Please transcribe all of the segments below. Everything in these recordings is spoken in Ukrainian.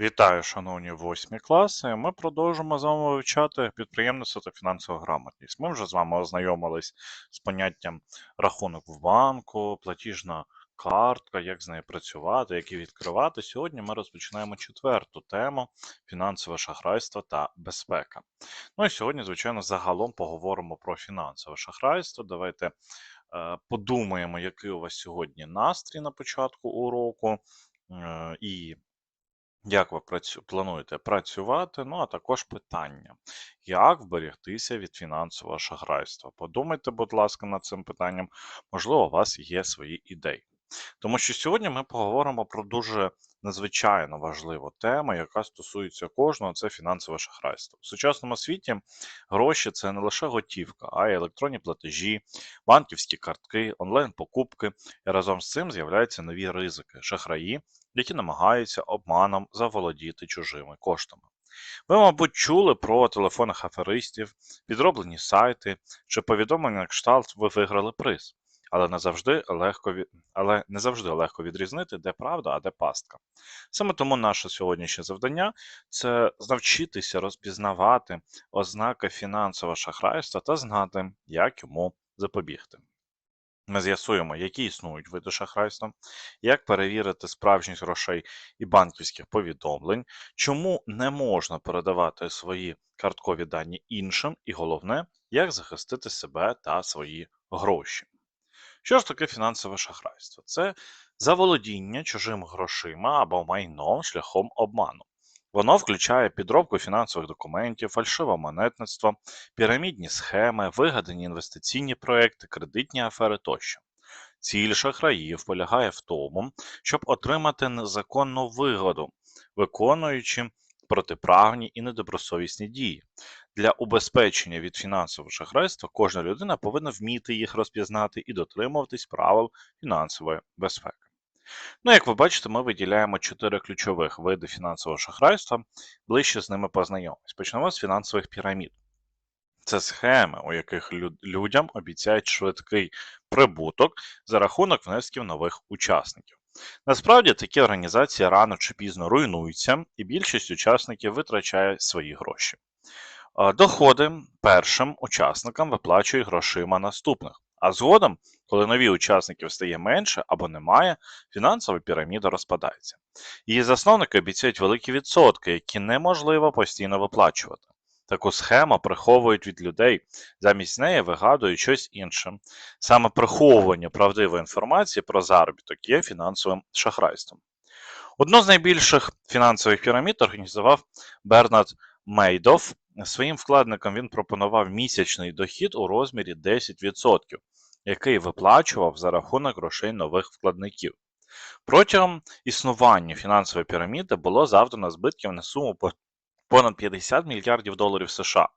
Вітаю, шановні восьмі класи. Ми продовжимо з вами вивчати підприємництво та фінансову грамотність. Ми вже з вами ознайомились з поняттям рахунок в банку, платіжна картка, як з нею працювати, як її відкривати. Сьогодні ми розпочинаємо четверту тему фінансове шахрайство та безпека. Ну і сьогодні, звичайно, загалом поговоримо про фінансове шахрайство. Давайте е, подумаємо, який у вас сьогодні настрій на початку уроку. е, І як ви працю... плануєте працювати? Ну, а також питання, як вберегтися від фінансового шахрайства? Подумайте, будь ласка, над цим питанням. Можливо, у вас є свої ідеї. Тому що сьогодні ми поговоримо про дуже надзвичайно важливу тему, яка стосується кожного, це фінансове шахрайство. В сучасному світі гроші це не лише готівка, а й електронні платежі, банківські картки, онлайн-покупки. І разом з цим з'являються нові ризики, шахраї, які намагаються обманом заволодіти чужими коштами. Ви, мабуть, чули про телефонних аферистів, підроблені сайти чи повідомлення на кшталт ви виграли приз, але не завжди легко але не завжди легко відрізнити, де правда, а де пастка. Саме тому наше сьогоднішнє завдання це навчитися розпізнавати ознаки фінансового шахрайства та знати, як йому запобігти. Ми з'ясуємо, які існують види шахрайства, як перевірити справжність грошей і банківських повідомлень, чому не можна передавати свої карткові дані іншим, і головне, як захистити себе та свої гроші. Що ж таке фінансове шахрайство? Це заволодіння чужими грошима або майном шляхом обману. Воно включає підробку фінансових документів, фальшиве монетництво, пірамідні схеми, вигадані інвестиційні проекти, кредитні афери тощо. Ціль шахраїв полягає в тому, щоб отримати незаконну вигоду, виконуючи протиправні і недобросовісні дії. Для убезпечення від фінансового шахрайства кожна людина повинна вміти їх розпізнати і дотримуватись правил фінансової безпеки. Ну, як ви бачите, ми виділяємо чотири ключових види фінансового шахрайства, ближче з ними познайомимось. Почнемо з фінансових пірамід. Це схеми, у яких людям обіцяють швидкий прибуток за рахунок внесків нових учасників. Насправді такі організації рано чи пізно руйнуються, і більшість учасників витрачає свої гроші. Доходи першим учасникам виплачують грошима наступних. А згодом, коли нові учасників стає менше або немає, фінансова піраміда розпадається. Її засновники обіцяють великі відсотки, які неможливо постійно виплачувати. Таку схему приховують від людей, замість неї вигадують щось інше. Саме приховування правдивої інформації про заробіток є фінансовим шахрайством. Одну з найбільших фінансових пірамід організував Бернард Мейдов. Своїм вкладникам він пропонував місячний дохід у розмірі 10%, який виплачував за рахунок грошей нових вкладників. Протягом існування фінансової піраміди було завдано збитків на суму понад 50 мільярдів доларів США,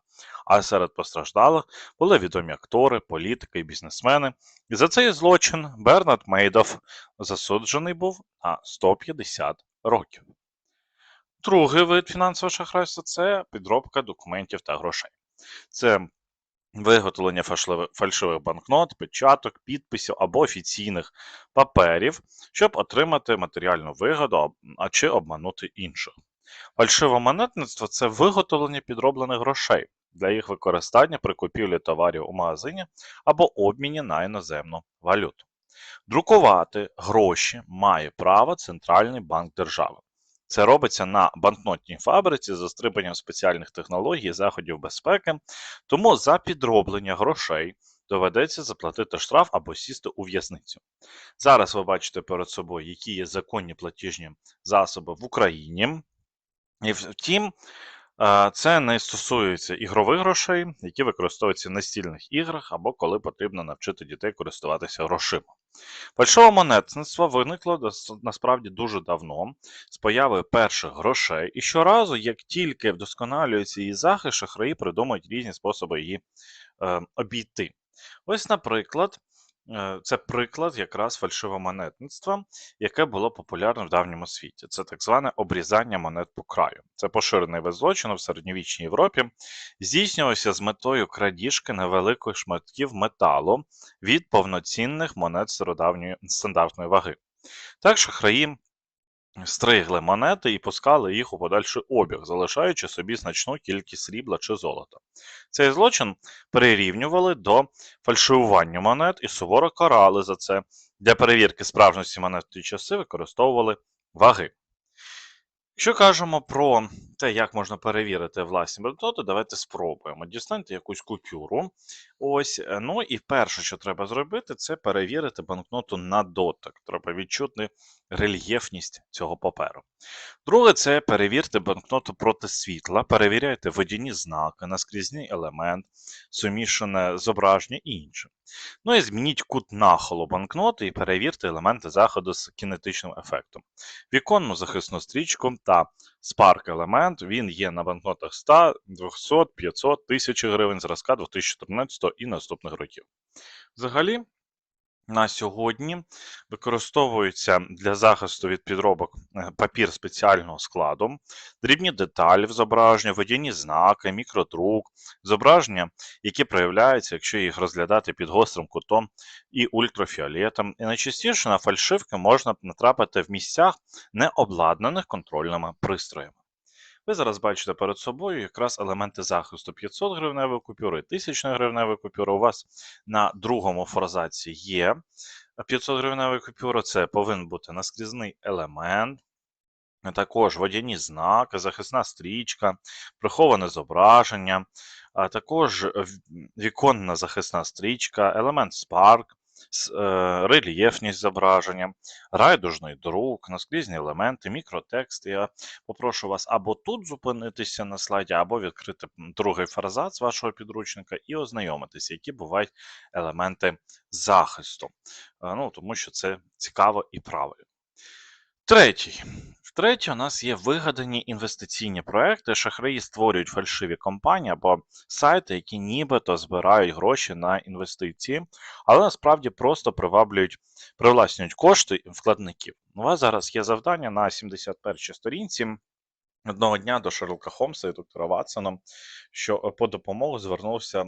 а серед постраждалих були відомі актори, політики і бізнесмени. І за цей злочин Бернард Мейдов засуджений був на 150 років. Другий вид фінансового шахрайства це підробка документів та грошей. Це виготовлення фальшивих, банкнот, печаток, підписів або офіційних паперів, щоб отримати матеріальну вигоду а чи обманути інших. Фальшиве монетництво це виготовлення підроблених грошей для їх використання при купівлі товарів у магазині або обміні на іноземну валюту. Друкувати гроші має право Центральний банк держави. Це робиться на банкнотній фабриці з застрибанням спеціальних технологій і заходів безпеки, тому за підроблення грошей доведеться заплатити штраф або сісти у в'язницю. Зараз ви бачите перед собою, які є законні платіжні засоби в Україні. І втім, це не стосується ігрових грошей, які використовуються в настільних іграх або коли потрібно навчити дітей користуватися грошима. Фальшове монетництво виникло насправді дуже давно з появою перших грошей, і щоразу, як тільки вдосконалюється її захист, шахраї придумують різні способи її е, обійти. Ось, наприклад, це приклад якраз фальшивомонетництва, яке було популярне в давньому світі. Це так зване обрізання монет по краю. Це поширений вид злочину в середньовічній Європі, здійснювався з метою крадіжки невеликих шматків металу від повноцінних монет стародавньої стандартної ваги. Так шахраї стригли монети і пускали їх у подальший обіг, залишаючи собі значну кількість срібла чи золота. Цей злочин прирівнювали до фальшивування монет і суворо карали за це. Для перевірки справжності монет в ті часи використовували ваги. Якщо кажемо про те, як можна перевірити власні банкноти, давайте спробуємо. Дістаньте якусь купюру. Ось, е, ну і перше, що треба зробити, це перевірити банкноту на дотик. Треба відчути рельєфність цього паперу. Друге, це перевірте банкноту проти світла, перевіряйте водяні знаки, наскрізний елемент, сумішане зображення і інше. Ну і змініть кут нахилу банкноти і перевірте елементи заходу з кінетичним ефектом. Віконну захисну стрічку та Spark елемент він є на банкнотах 100, 200, 500, 1000 гривень зразка 2014 і наступних років. Взагалі, на сьогодні використовується для захисту від підробок е, папір спеціального складу, дрібні деталі в зображенні, водяні знаки, мікродрук, зображення, які проявляються, якщо їх розглядати під гострим кутом і ультрафіолетом. І найчастіше на фальшивки можна натрапити в місцях, не обладнаних контрольними пристроями. Ви зараз бачите перед собою якраз елементи захисту 500 гривневої купюри, 1000 гривневої купюри. У вас на другому форзаці є 500 гривневої купюри. Це повинен бути наскрізний елемент. Також водяні знаки, захисна стрічка, приховане зображення, а також віконна захисна стрічка, елемент Spark, с- е, рельєфність зображення, райдужний друк, наскрізні елементи, мікротекст. Я попрошу вас або тут зупинитися на слайді, або відкрити другий фразац вашого підручника і ознайомитися, які бувають елементи захисту. Е, Ну, тому що це цікаво і правильно. Третій. Втретє, у нас є вигадані інвестиційні проекти. Шахраї створюють фальшиві компанії або сайти, які нібито збирають гроші на інвестиції, але насправді просто приваблюють, привласнюють кошти вкладників. У вас зараз є завдання на 71-й сторінці. Одного дня до Шерлока Холмса і доктора Ватсона, що е, по допомогу звернувся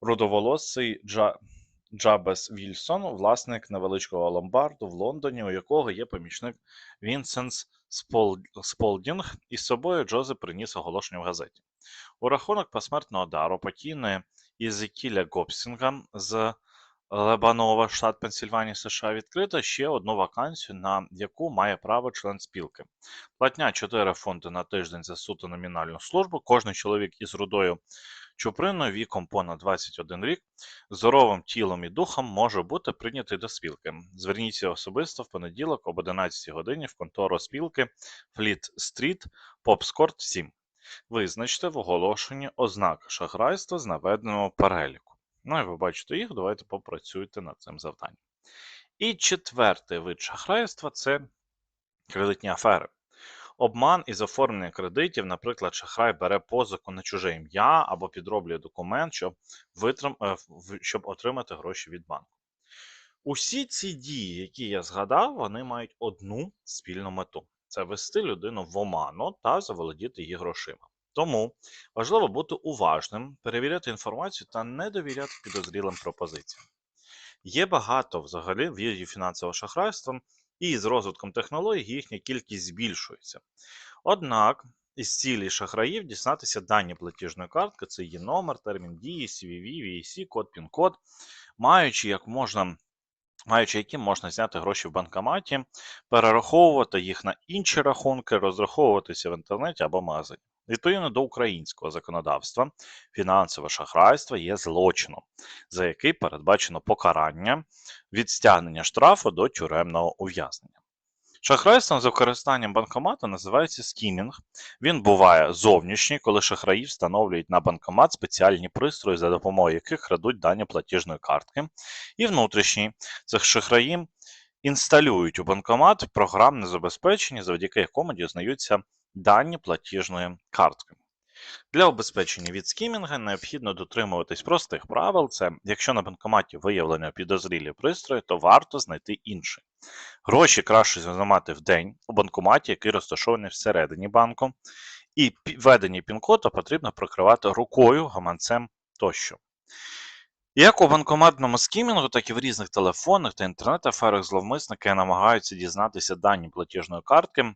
рудоволосий Джа... Джабес Вільсон, власник невеличкого ломбарду в Лондоні, у якого є помічник Вінсенс Сполдінг, і з собою Джозеп приніс оголошення в газеті. У рахунок посмертного дару покійної Ізекіля Гобсінга з Лебанова, штат Пенсільванія, США, відкрито ще одну вакансію, на яку має право член спілки. Платня 4 фунти на тиждень за суто номінальну службу. Кожний чоловік із рудою чуприною віком понад 21 рік, здоровим тілом і духом може бути прийнятий до спілки. Зверніться особисто в понеділок об 11 годині в контору спілки Фліт Стріт, Попскорт 7. Визначте в оголошенні ознаки шахрайства з наведеного переліку. Ну і ви бачите їх, давайте попрацюйте над цим завданням. І четвертий вид шахрайства це кредитні афери. Обман із оформлення кредитів, наприклад, шахрай бере позику на чуже ім'я або підроблює документ, щоб, витрим... е, щоб отримати гроші від банку. Усі ці дії, які я згадав, вони мають одну спільну мету: це вести людину в оману та заволодіти її грошима. Тому важливо бути уважним, перевіряти інформацію та не довіряти підозрілим пропозиціям. Є багато взагалі видів фінансового шахрайства, і з розвитком технологій їхня кількість збільшується. Однак із цілі шахраїв дізнатися дані платіжної картки, це її номер, термін дії, CVV, VAC, код, пін-код, маючи як можна. Маючи які можна зняти гроші в банкоматі, перераховувати їх на інші рахунки, розраховуватися в інтернеті або магазині. Відповідно до українського законодавства, фінансове шахрайство є злочином, за який передбачено покарання від стягнення штрафу до тюремного ув'язнення. Шахрайством з використанням банкомату називається скімінг. Він буває зовнішній, коли шахраї встановлюють на банкомат спеціальні пристрої, за допомогою яких крадуть дані платіжної картки. І внутрішній це шахраї інсталюють у банкомат програмне забезпечення, завдяки якому дізнаються дані платіжної картки. Для обезпечення від скімінга необхідно дотримуватись простих правил. Це якщо на банкоматі виявлено підозрілі пристрої, то варто знайти інший. Гроші краще знімати в день у банкоматі, який розташований всередині банку, і введені пін-кода потрібно прикривати рукою, гаманцем тощо. Як у банкоматному скімінгу, так і в різних телефонних та інтернет-аферах зловмисники намагаються дізнатися дані платіжної картки,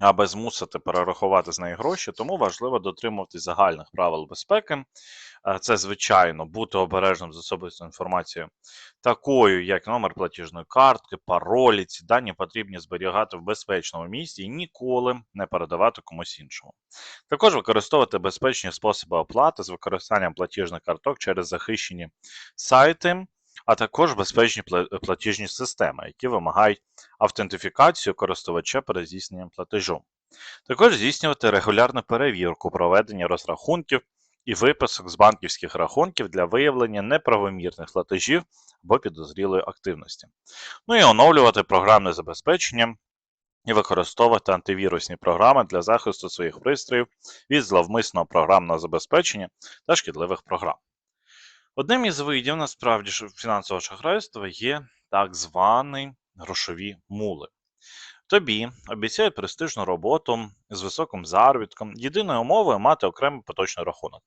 аби змусити перерахувати з неї гроші, тому важливо дотримуватись загальних правил безпеки. Е, Це, звичайно, бути обережним з особистою інформацією, такою як номер платіжної картки, паролі. Ці дані потрібні зберігати в безпечному місці і ніколи не передавати комусь іншому. Також використовувати безпечні способи оплати з використанням платіжних карток через захищені сайти, а також безпечні платіжні системи, які вимагають автентифікацію користувача перед здійсненням платежу. Також здійснювати регулярну перевірку проведення розрахунків і виписок з банківських рахунків для виявлення неправомірних платежів або підозрілої активності. Ну і оновлювати програмне забезпечення і використовувати антивірусні програми для захисту своїх пристроїв від зловмисного програмного забезпечення та шкідливих програм. Одним із видів насправді фінансового шахрайства є так звані грошові мули. Тобі обіцяють престижну роботу з високим заробітком, єдиною умовою мати окремий поточний рахунок.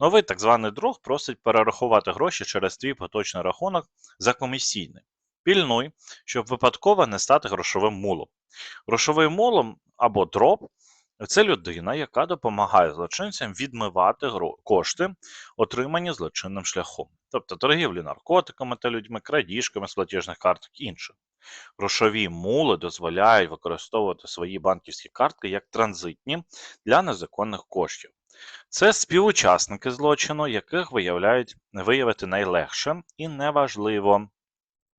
Новий так званий друг просить перерахувати гроші через твій поточний рахунок за комісійний. Пільнуй, щоб випадково не стати грошовим мулом. Грошовим мулом або дроп це людина, яка допомагає злочинцям відмивати кошти, отримані злочинним шляхом, тобто торгівлі наркотиками та людьми, крадіжками з платіжних карток і інше. Грошові мули дозволяють використовувати свої банківські картки як транзитні для незаконних коштів. Це співучасники злочину, яких виявляють виявити найлегше і неважливо.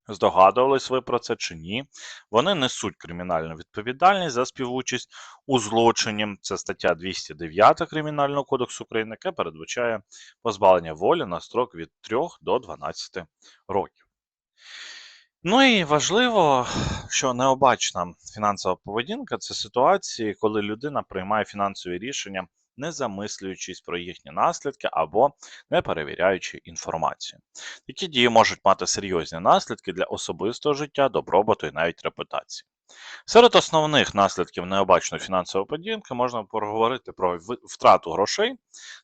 Здогадувались ви про це чи ні? Вони несуть кримінальну відповідальність за співучасть у злочині. Це стаття 209 Кримінального кодексу України, яка передбачає позбавлення волі на строк від 3 до 12 років. Ну і важливо, що необачна фінансова поведінка це ситуації, коли людина приймає фінансові рішення, не замислюючись про їхні наслідки або не перевіряючи інформацію. Такі дії можуть мати серйозні наслідки для особистого життя, добробуту і навіть репутації. Серед основних наслідків необачної фінансової поведінки можна поговорити про втрату грошей.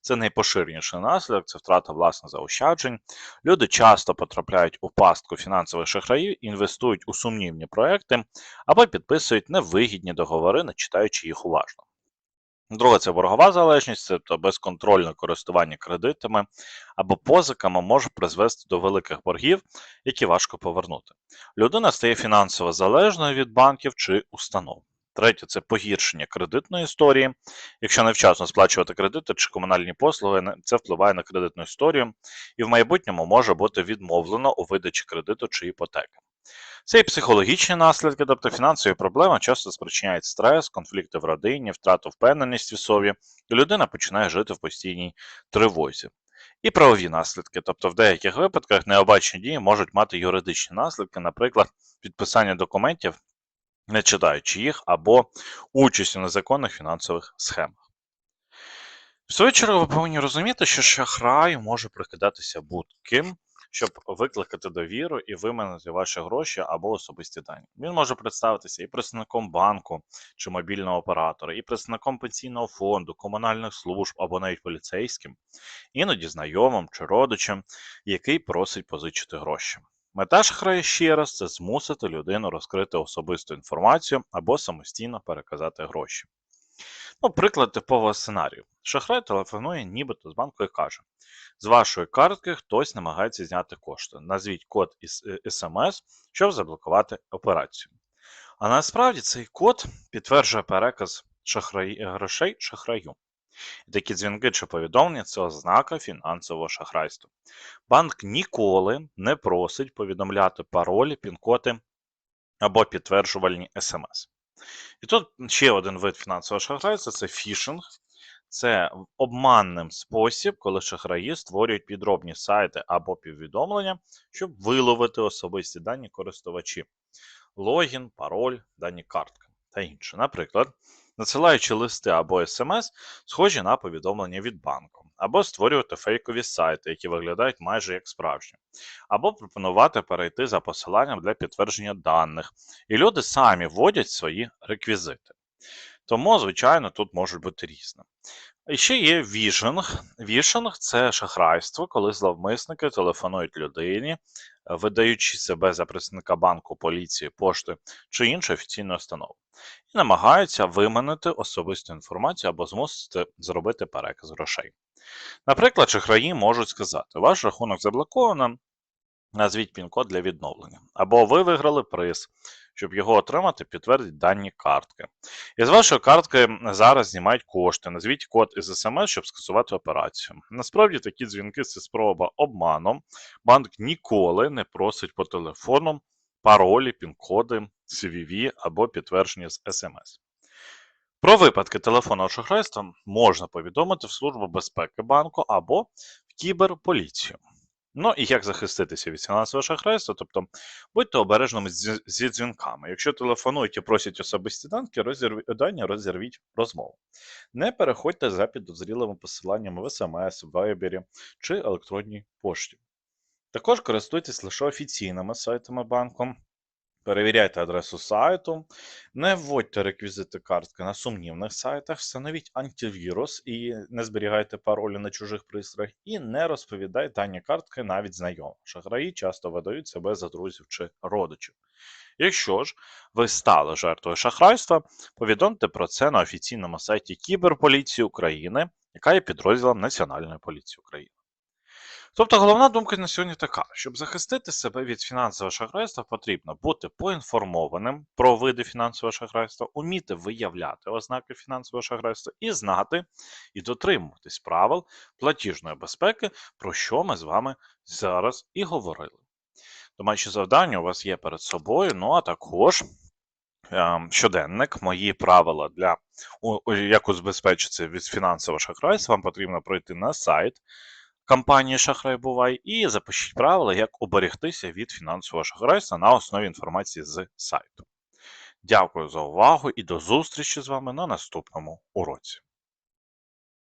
Це найпоширеніший наслідок, це втрата власних заощаджень. Люди часто потрапляють у пастку фінансових шахраїв, інвестують у сумнівні проекти або підписують невигідні договори, не читаючи їх уважно. Друге, це боргова залежність, тобто безконтрольне користування кредитами або позиками може призвести до великих боргів, які важко повернути. Людина стає фінансово залежною від банків чи установ. Третє це погіршення кредитної історії. Якщо невчасно сплачувати кредити чи комунальні послуги, це впливає на кредитну історію і в майбутньому може бути відмовлено у видачі кредиту чи іпотеки. Це і психологічні наслідки, тобто фінансові проблеми часто спричиняють стрес, конфлікти в родині, втрату впевненості в собі, і людина починає жити в постійній тривозі. І правові наслідки, тобто в деяких випадках необачні дії можуть мати юридичні наслідки, наприклад, підписання документів, не читаючи їх, або участь у незаконних фінансових схемах. В свою чергу ви повинні розуміти, що шахрай може прикидатися будь-ким, щоб викликати довіру і виманити ваші гроші або особисті дані. Він може представитися і представником банку чи мобільного оператора, і представником пенсійного фонду, комунальних служб або навіть поліцейським, іноді знайомим чи родичем, який просить позичити гроші. Мета шахрая ще раз це змусити людину розкрити особисту інформацію або самостійно переказати гроші. Ну, приклад типового сценарію. Шахрай телефонує нібито з банку і каже: з вашої картки хтось намагається зняти кошти. Назвіть код із е, смс, щоб заблокувати операцію. А насправді цей код підтверджує переказ шахрай... грошей шахраю. І такі дзвінки чи повідомлення це ознака фінансового шахрайства. Банк ніколи не просить повідомляти паролі, пін-коди або підтверджувальні смс. І тут ще один вид фінансового шахрайства це фішинг. Це обманним спосіб, коли шахраї створюють підробні сайти або повідомлення, щоб виловити особисті дані користувачів. Логін, пароль, дані картки та інше. Наприклад, надсилаючи листи або смс, схожі на повідомлення від банку, або створювати фейкові сайти, які виглядають майже як справжні, або пропонувати перейти за посиланням для підтвердження даних, і люди самі вводять свої реквізити. Тому, звичайно, тут можуть бути різні. І ще є вішинг. Вішинг це шахрайство, коли зловмисники телефонують людині, видаючи себе за представника банку, поліції, пошти чи іншої офіційної установи, і намагаються виманити особисту інформацію або змусити зробити переказ грошей. Наприклад, шахраї можуть сказати: ваш рахунок заблоковано, назвіть пін-код для відновлення. Або ви виграли приз. Щоб його отримати, підтвердіть дані картки. І з вашої картки зараз знімають кошти. Назвіть код із смс, щоб скасувати операцію. Насправді такі дзвінки це спроба обману. Банк ніколи не просить по телефону паролі, пін-коди, CVV або підтвердження з смс. Про випадки телефонного шахрайства можна повідомити в Службу безпеки банку або в кіберполіцію. Ну і як захиститися від фінансового шахрайства, тобто будьте обережними зі, дзвінками. Якщо телефонують і просять особисті данки, розірві, дані, розірвіть розмову. Не переходьте за підозрілими посиланнями в смс, вайбері чи електронній пошті. Також користуйтесь лише офіційними сайтами банку. Перевіряйте адресу сайту, не вводьте реквізити картки на сумнівних сайтах, встановіть антивірус і не зберігайте паролі на чужих пристроях, і не розповідайте дані картки навіть знайомим. Шахраї часто видають себе за друзів чи родичів. Якщо ж ви стали жертвою шахрайства, повідомте про це на офіційному сайті Кіберполіції України, яка є підрозділом Національної поліції України. Тобто головна думка на сьогодні така: щоб захистити себе від фінансового шахрайства, потрібно бути поінформованим про види фінансового шахрайства, уміти виявляти ознаки фінансового шахрайства і знати і дотримуватись правил платіжної безпеки, про що ми з вами зараз і говорили. Домашні завдання у вас є перед собою, ну а також. ем, Щоденник, мої правила для як убезпечитися від фінансового шахрайства, вам потрібно пройти на сайт компанії Шахрай Бувай і запишіть правила, як оберегтися від фінансового шахрайства на основі інформації з сайту. Дякую за увагу і до зустрічі з вами на наступному уроці.